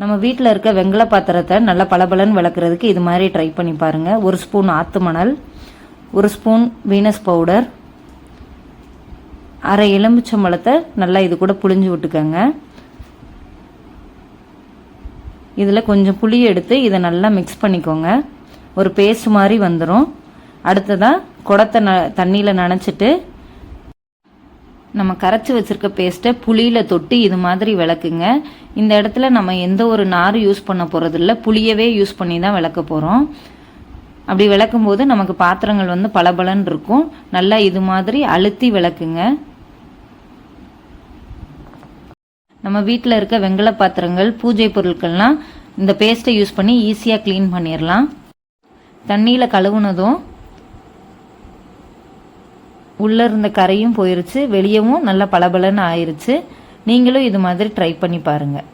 நம்ம வீட்டில் இருக்க வெங்கல பாத்திரத்தை நல்லா பளபளன்னு விளக்குறதுக்கு இது மாதிரி ட்ரை பண்ணி பாருங்கள் ஒரு ஸ்பூன் ஆத்து மணல் ஒரு ஸ்பூன் வீனஸ் பவுடர் அரை எலும்பிச்சம்பழத்தை நல்லா இது கூட புளிஞ்சு விட்டுக்கோங்க. இதில் கொஞ்சம் புளி எடுத்து இதை நல்லா மிக்ஸ் பண்ணிக்கோங்க. ஒரு பேஸ்ட் மாதிரி வந்துடும் அடுத்ததாக குடத்தை ந தண்ணியில் நனைச்சிட்டு நம்ம கரைச்சி வச்சிருக்க பேஸ்ட்டை புளியில் தொட்டு இது மாதிரி விளக்குங்க. இந்த இடத்துல நம்ம எந்த ஒரு நார் யூஸ் பண்ண போகிறதில்ல புளியவே யூஸ் பண்ணி தான் விளக்க போகிறோம் அப்படி விளக்கும் போது நமக்கு பாத்திரங்கள் வந்து பளபளன்னு இருக்கும். நல்லா இது மாதிரி அழுத்தி விளக்குங்க. நம்ம வீட்டில் இருக்க வெங்கல பாத்திரங்கள் பூஜை பொருட்கள்லாம் இந்த பேஸ்ட்டை யூஸ் பண்ணி ஈஸியாக க்ளீன் பண்ணிடலாம் தண்ணியில் கழுவுனதும் உள்ளே இருந்த கரையும் போயிருச்சு வெளியவும் நல்லா பளபளன்னு ஆயிருச்சு. நீங்களும் இது மாதிரி ட்ரை பண்ணி பாருங்கள்